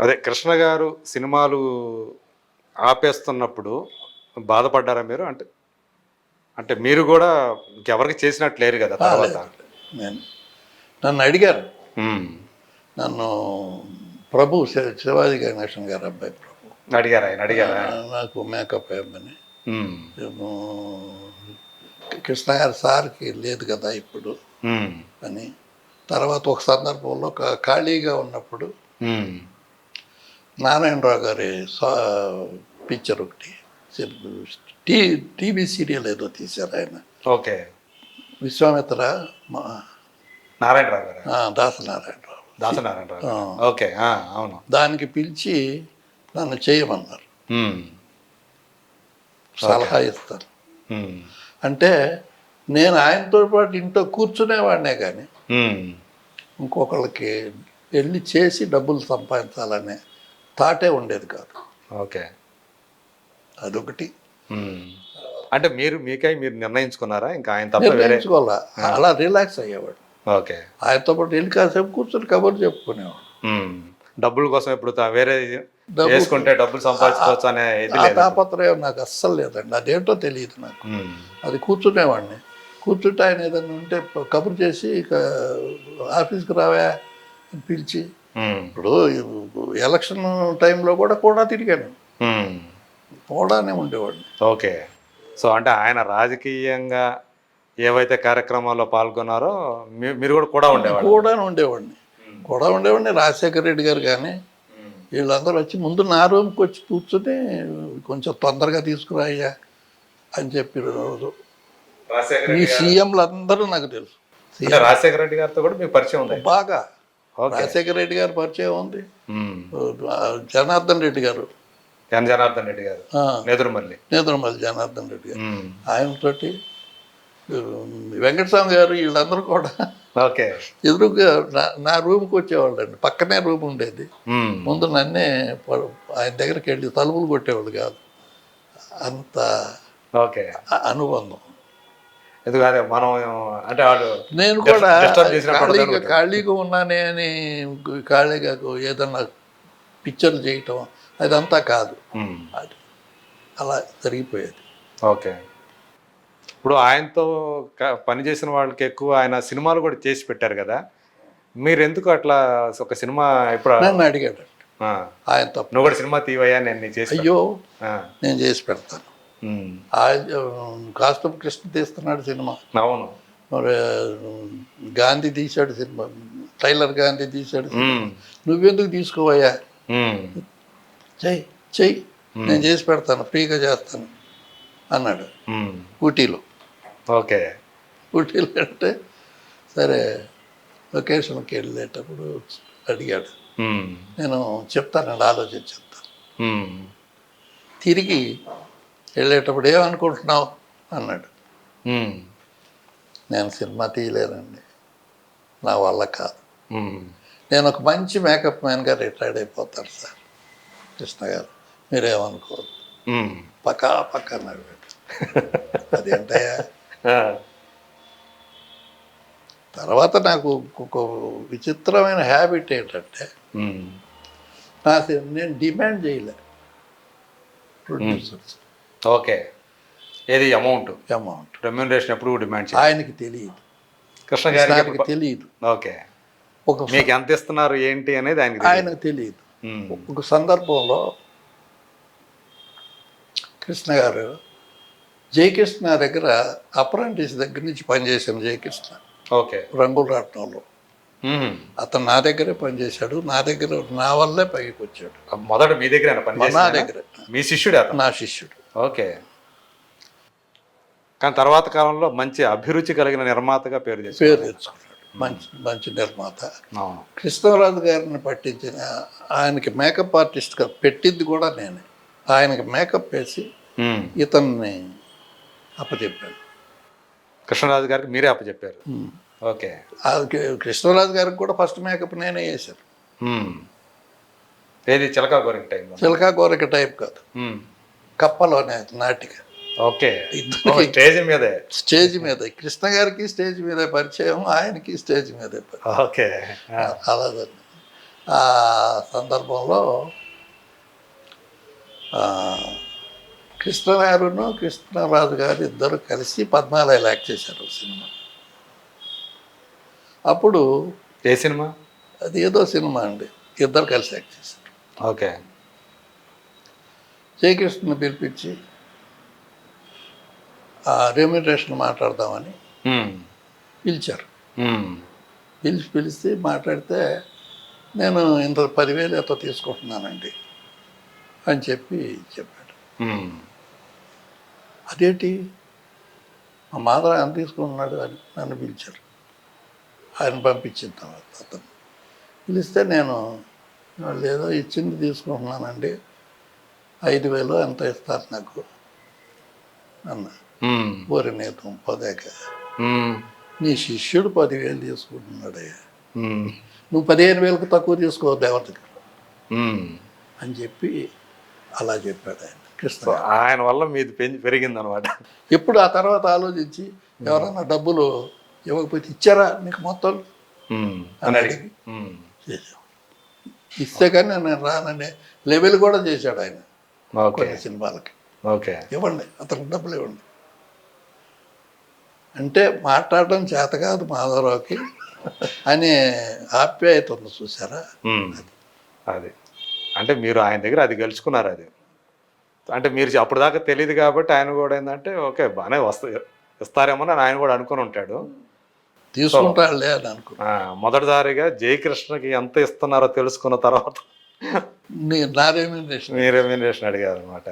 అదే కృష్ణ గారు సినిమాలు ఆపేస్తున్నప్పుడు బాధపడ్డారా మీరు? అంటే అంటే మీరు కూడా ఇంకెవరికి చేసినట్టు లేరు కదా తర్వాత? నేను నన్ను అడిగారు. నన్ను ప్రభు శివాజీ గణేశన్ గారు అబ్బాయి ప్రభు. అడిగారా ఆయన? అడిగారా? నాకు మేకప్ వేయమని. కృష్ణ గారి సార్కి లేదు కదా ఇప్పుడు. అని. తర్వాత ఒక సందర్భంలో ఖాళీగా ఉన్నప్పుడు. నారాయణరావు గారి సా పిక్చర్ ఒకటి. టీ టీవీ సీరియల్ ఏదో తీశారు ఆయన. ఓకే. విశ్వామిత్ర నారాయణరావు గారు? దాసనారాయణరావు. దాసనారాయణరావు. ఓకే అవును. దానికి పిలిచి నన్ను చేయమన్నారు. సలహా ఇస్తాను ఉమ్. అంటే నేను ఆయనతో పాటు ఇంట్లో కూర్చునేవాడినే కానీ. ఇంకొకళ్ళకి వెళ్ళి చేసి డబ్బులు సంపాదించాలనే థాటే ఉండేది కాదు. ఓకే. అదొకటి. అంటే మీరు మీకై మీరు నిర్ణయించుకున్నారా? ఇంకా ఆయన తప్ప వేరే నిర్ణయించుకోవాలా? అలా రిలాక్స్ అయ్యేవాడు. ఓకే. ఆయనతో పాటు వెళ్ళి కాసేపు కూర్చొని కబుర్లు చెప్పుకునేవాడు. డబ్బుల కోసం ఇప్పుడు తా- వేరే వేసుకుంటే డబ్బులు సంపాదించుకోవచ్చు అనే ఇది ఆ లేదు తాపత్రయం నాకు అస్సలు లేదండి. అదేంటో తెలియదు నాకు. ఉమ్. అది కూర్చునేవాడిని. కూర్చుంటే ఆయన ఏదైనా ఉంటే ప- కబురు చేసి ఇక ఆఫీస్కి రావా అని పిలిచి. ఇప్పుడు ఎలక్షన్ టైంలో కూడా కూడా తిరిగాను. కూడానే ఉండేవాడిని. ఓకే. సో అంటే ఆయన రాజకీయంగా ఏవైతే కార్యక్రమాల్లో పాల్గొన్నారో మీరు కూడా కూడా ఉండేవాళ్ళు. కూడానే ఉండేవాడిని. కూడా ఉండేవాడిని రాజశేఖర రెడ్డి గారు కానీ వీళ్ళందరూ వచ్చి ముందు నా రూమ్కి వచ్చి కూర్చుని కొంచెం తొందరగా తీసుకురాయ్యా అని చెప్పి రోజు. ఈ సీఎంలు అందరూ నాకు తెలుసు. రాజశేఖర రెడ్డి గారితో కూడా మీకు పరిచయం ఉంది? బాగా. రాజశేఖర రెడ్డి గారు పరిచయం ఉంది. జనార్దన్ రెడ్డి గారు. జనార్దన్ రెడ్డి గారు. నెదురుమల్లి. నేదురుమల్లి జనార్దన్ రెడ్డి గారు. ఆయనతోటి వెంకటస్వామి గారు వీళ్ళందరూ కూడా ఓకే. ఎదురుగా నా నా రూమ్కి వచ్చేవాళ్ళండి. పక్కనే రూమ్ ఉండేది. ముందు నన్నే ఆయన దగ్గరికి వెళ్ళి తలుపులు కొట్టేవాళ్ళు కాదు. అంత ఓకే. అనుబంధం. ఎందుకు అదే మనం అంటే వాళ్ళు నేను కూడా ఖాళీగా. ఖాళీగా ఉన్నానే అని ఖాళీగా ఏదన్నా పిక్చర్లు చేయటం అదంతా కాదు. అది అలా జరిగిపోయేది. ఓకే. ఇప్పుడు ఆయనతో పనిచేసిన వాళ్ళకి ఎక్కువ ఆయన సినిమాలు కూడా చేసి పెట్టారు కదా. మీరు ఎందుకు అట్లా ఒక సినిమా ఇప్పుడు నన్ను అడిగాడు ఆ, ఆయన తప్ప. నువ్వు కూడా సినిమా తీవయ్యా నేను చేసి అయ్యో నేను చేసి పెడతాను. కాస్తం కృష్ణ తీస్తున్నాడు సినిమా. అవును. మరి గాంధీ తీశాడు సినిమా. టైలర్ గాంధీ తీశాడు నువ్వెందుకు తీసుకోవయ్యా? చెయ్యి చెయ్యి నేను చేసి పెడతాను ఫ్రీగా చేస్తాను అన్నాడు ఊటీలో. ఓకే. ఊటీలో అంటే సరే లొకేషన్కి వెళ్ళేటప్పుడు అడిగాడు. నేను చెప్తానండి ఆలోచించి చెప్తాను. తిరిగి వెళ్ళేటప్పుడు ఏమనుకుంటున్నావు? అన్నాడు. నేను సినిమా తీయలేనండి నా వల్ల కాదు. నేను ఒక మంచి మేకప్ మ్యాన్గా రిటైర్డ్ అయిపోతాను సార్ కృష్ణ గారు. మీరేమనుకోవద్దు. పక్కా పక్కా నవ్వాడు అదేంటయ్యా? తర్వాత నాకు ఒక విచిత్రమైన హ్యాబిట్ ఏంటంటే నా నేను డిమాండ్ చేయలే. Producers okay. ఏది? అమౌంట్ అమౌంట్ రెమ్యూనరేషన్ ఎప్పుడు డిమాండ్ ఆయనకి తెలియదు. కృష్ణ గారికి తెలియదు. ఓకే. ఒక మీకు ఎంత ఇస్తున్నారు ఏంటి అనేది ఆయనకి తెలియదు. ఆయనకు తెలియదు. ఒక సందర్భంలో కృష్ణ గారు జయకృష్ణ దగ్గర అప్రాంటిస్ దగ్గర నుంచి పనిచేశాను జయకృష్ణ. ఓకే. రంగుల రాట్నంలో. అతను నా దగ్గరే పనిచేశాడు నా దగ్గర నా వల్లే పైకి వచ్చాడు మొదట మీ దగ్గర నా? దగ్గర. మీ శిష్యుడే నా శిష్యుడు. ఓకే. కానీ తర్వాత కాలంలో మంచి అభిరుచి కలిగిన నిర్మాతగా పేరు పేరు తెచ్చుకున్నాడు. మంచి మంచి నిర్మాత. కృష్ణరాజు గారిని పట్టించిన ఆయనకి మేకప్ ఆర్టిస్ట్గా పెట్టింది కూడా నేనే. ఆయనకి మేకప్ వేసి. ఇతన్ని అప్పచెప్పాను. కృష్ణరాజు గారికి మీరే అప్పచెప్పారు. ఓకే. కృష్ణరాజు గారికి కూడా ఫస్ట్ మేకప్ నేనే ఉమ్. ఏది చిలకా గోరింగ్ టైంలో చిలకా కోరిక టైప్ కాదు. కప్పలోనే నాటిక. ఓకే. స్టేజ్ మీదే. స్టేజ్ మీద. కృష్ణ గారికి స్టేజ్ మీద పరిచయం ఆయనకి స్టేజ్ మీద ఓకే. ఆ. అలా. ఆ సందర్భంలో ఆ, కృష్ణగారును కృష్ణరాజు గారు ఇద్దరు కలిసి పద్మాలయాలు యాక్ట్ చేశారు సినిమా. అప్పుడు ఏ సినిమా? అది ఏదో సినిమా అండి. ఇద్దరు కలిసి యాక్ట్ చేశారు. ఓకే. జయకృష్ణని పిలిపించి ఆ రెమ్యునరేషన్ మాట్లాడదామని పిలిచారు. పిలిచి పిలిచి మాట్లాడితే నేను ఇంత పదివేలు ఎంతో తీసుకుంటున్నానండి అని చెప్పి చెప్పాడు. అదేంటి? మా మాధవ ఎంత తీసుకుంటున్నాడు అని నన్ను పిలిచారు. ఆయన పంపించిన తర్వాత అతను పిలిస్తే నేను లేదో ఇచ్చింది తీసుకుంటున్నానండి. ఐదు వేలు ఎంత ఇస్తారు నాకు? అన్న. ఓరి నేతం పోదాక. నీ శిష్యుడు పదివేలు తీసుకుంటున్నాడయ్యా నువ్వు పదిహేను వేలకు తక్కువ తీసుకో దేవతకి. అని చెప్పి అలా చెప్పాడు ఆయన. కృష్ణ ఆయన వల్ల మీది పెంచి పెరిగింది అనమాట ఎప్పుడు ఆ తర్వాత ఆలోచించి ఎవరన్నా డబ్బులు ఇవ్వకపోతే ఇచ్చారా? నీకు మొత్తం? అని అడిగి ఉమ్, చేసాం ఇస్తే కానీ నేను రాననే లెవెల్ కూడా చేశాడు ఆయన. కొన్ని సినిమాలకి. ఓకే. ఇవ్వండి అతనికి డబ్బులు ఇవ్వండి. అంటే మాట్లాడడం చేత కాదు మాధవరావుకి. అనే ఆప్యాయత ఉంది చూసారా అది. అంటే మీరు ఆయన దగ్గర అది గెలుచుకున్నారు అది. అంటే మీరు అప్పుడు దాకా తెలియదు కాబట్టి ఆయన కూడా ఏంటంటే ఓకే బాగానే వస్తా ఇస్తారేమో అని ఆయన కూడా అనుకుని ఉంటాడు. తీసుకుంటాడులే అని అనుకో. ఆ, మొదటిసారిగా జయకృష్ణకి ఎంత ఇస్తున్నారో తెలుసుకున్న తర్వాత నీ రెమ్యూనరేషన్ అడిగారు అనమాట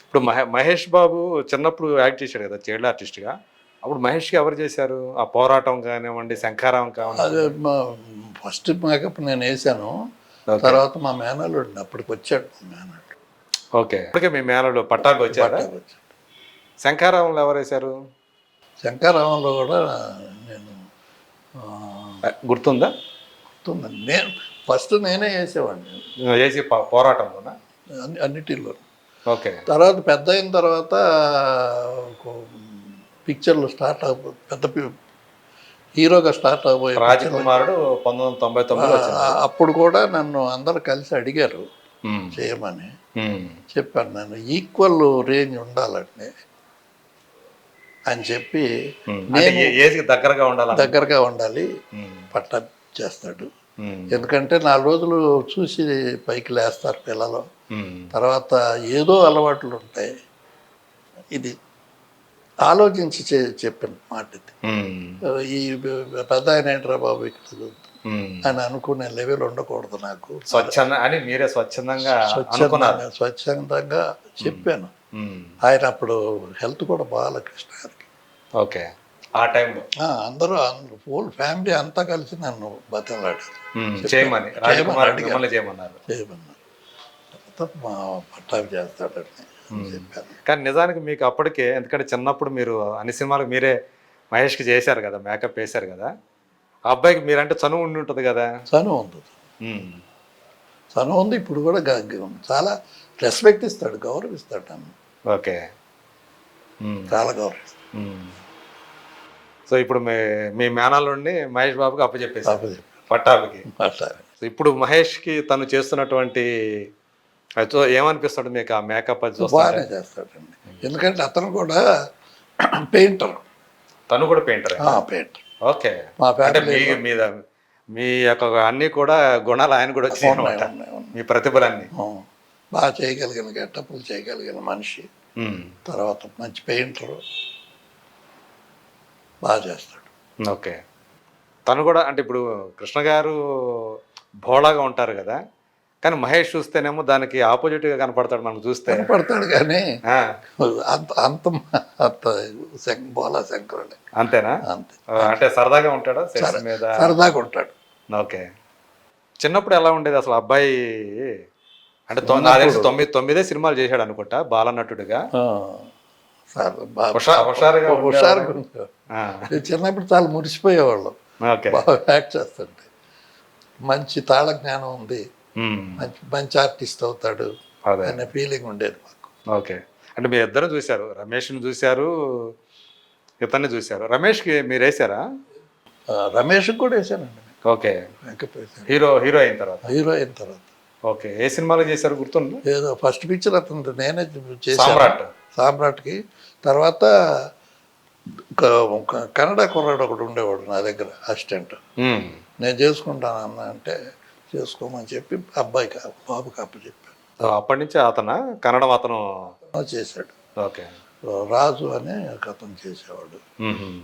ఇప్పుడు మహే మహేష్ బాబు చిన్నప్పుడు యాక్ట్ చేశాడు కదా చైల్డ్ ఆర్టిస్ట్గా. అప్పుడు మహేష్కి ఎవరు చేశారు? ఆ పోరాటం కానివ్వండి శంఖారావం కానివ్వండి. ఫస్ట్ మేకప్ నేను వేసాను. తర్వాత మా మేనల్లుడు అప్పటికి వచ్చాడు మా మేనల్లుడు. ఓకే. మీ మేనలు పట్టాకు వచ్చారా? పట్టాకు వచ్చాడు. శంఖారావంలో ఎవరు వేశారు? శంకరామంలో కూడా నేను గుర్తుందా? గుర్తుందండి. నేను ఫస్ట్ నేనే వేసేవాడిని చేసి పోరాటంలోనా? అన్ని అన్నిటిలో. ఓకే. తర్వాత పెద్ద అయిన తర్వాత పిక్చర్లు స్టార్ట్ అవ పెద్ద హీరోగా స్టార్ట్ అవబోయే రాజకుమారుడు పంతొమ్మిది వందల తొంభై తొమ్మిది అప్పుడు కూడా నన్ను అందరు కలిసి అడిగారు చేయమని. చెప్పాను నేను ఈక్వల్ రేంజ్ ఉండాలండి అని చెప్పి ఏజ్కి దగ్గరగా ఉండాలని దగ్గరగా ఉండాలి. పట్ట చేస్తాడు. ఎందుకంటే నాలుగు రోజులు చూసి పైకి లేస్తారు పిల్లలు. తర్వాత ఏదో అలవాట్లు ఉంటాయి. ఇది ఆలోచించి చెప్పిన మాట ఇది. ఈ పెద్ద ఆయన ఏంట్రా బాబు ఇక్కడ. అని అనుకునే లెవెల్ ఉండకూడదు నాకు. స్వచ్ఛంద అని మీరే స్వచ్ఛందంగా స్వచ్ఛందంగా స్వచ్ఛందంగా చెప్పాను. ఆయన అప్పుడు హెల్త్ కూడా బాగా కృష్ణ ఓకే. ఆ టైంలో ఆ, అందరూ హోల్ ఫ్యామిలీ అంతా కలిసి నన్ను బతిలాడారు చేయమని. చేయమన్నారు. చేయమన్నారు మా పట్టాభి చేస్తాడని కానీ నిజానికి మీకు అప్పటికే ఎందుకంటే చిన్నప్పుడు మీరు అన్ని సినిమాలకు మీరే మహేష్కి చేశారు కదా మేకప్ వేశారు కదా. ఆ అబ్బాయికి మీరంటే చనువు ఉండి ఉంటుంది కదా. చను ఉంది ఉమ్, చను ఉంది ఇప్పుడు కూడా చాలా రెస్పెక్ట్ ఇస్తాడు గౌరవిస్తాడు నన్ను. ఓకే. చాలా గౌరవిస్తాడు. సో ఇప్పుడు మీ మీ మేనాల్లోని మహేష్ బాబుకి అప్పచెప్పేసి పాప చెప్పాడు పట్టాభికి సో ఇప్పుడు మహేష్కి తను చేస్తున్నటువంటి ఏమనిపిస్తుంది మీకు ఆ మేకప్ అది బాగానే చేస్తాడండి. ఎందుకంటే అతను కూడా పెయింటర్. తను కూడా పెయింటర్? పెయింటర్. ఓకే. మా ఫ్యామిలీ మీద మీ యొక్క అన్ని కూడా గుణాలు ఆయన కూడా మీ ప్రతిభలన్నీ. బాగా చేయగలిగిన గెట్టపులు చేయగలిగిన మనిషి. తర్వాత మంచి పెయింటర్. బాగా చేస్తాడు. ఓకే. తను కూడా అంటే ఇప్పుడు కృష్ణ గారు భోళాగా ఉంటారు కదా కానీ మహేష్ చూస్తేనేమో దానికి ఆపోజిట్గా కనపడతాడు మనకు చూస్తే. కనపడతాడు కానీ అంత అంత అంత బోలా శంకరుడే. అంతేనా? అంతే. అంటే సరదాగా ఉంటాడా మీద? సరదాగా ఉంటాడు. ఓకే. చిన్నప్పుడు ఎలా ఉండేది అసలు అబ్బాయి? అంటే తొ- నాకు తెలిసి తొమ్మిది తొమ్మిదే సినిమాలు చేశాడు అనుకుంటా బాలనటుడిగా. సార్ హుషారుగా చిన్నప్పుడు చాలా మురిసిపోయేవాళ్ళం. ఓకే. బాగా యాక్ట్ చేస్తుంటే. మంచి తాళ జ్ఞానం ఉంది. మంచి మంచి ఆర్టిస్ట్ అవుతాడు అనే ఫీలింగ్ ఉండేది మాకు. ఓకే. అంటే మీ ఇద్దరు చూశారు. రమేష్ని చూశారు ఇతన్ని చూశారు. రమేష్కి మీరు వేసారా? రమేష్కి కూడా వేసానండి. ఓకే. హీరో హీరో అయిన తర్వాత? హీరో అయిన తర్వాత. ఓకే. ఏ సినిమాలో చేశారు గుర్తుందా? ఏదో ఫస్ట్ పిక్చర్ అతను నేనే చేశాను. సామ్రాట్కి. తర్వాత కన్నడ కుర్రాడు ఒకడు ఉండేవాడు నా దగ్గర అసిస్టెంట్. నేను చేసుకుంటాను అన్న అంటే చేసుకోమని చెప్పి అబ్బాయికి బాబుకి అప్పు చెప్పాను సో అప్పటి నుంచి అతను? కన్నడం అతను చేశాడు. ఓకే. రాజు అనే అతను చేసేవాడు.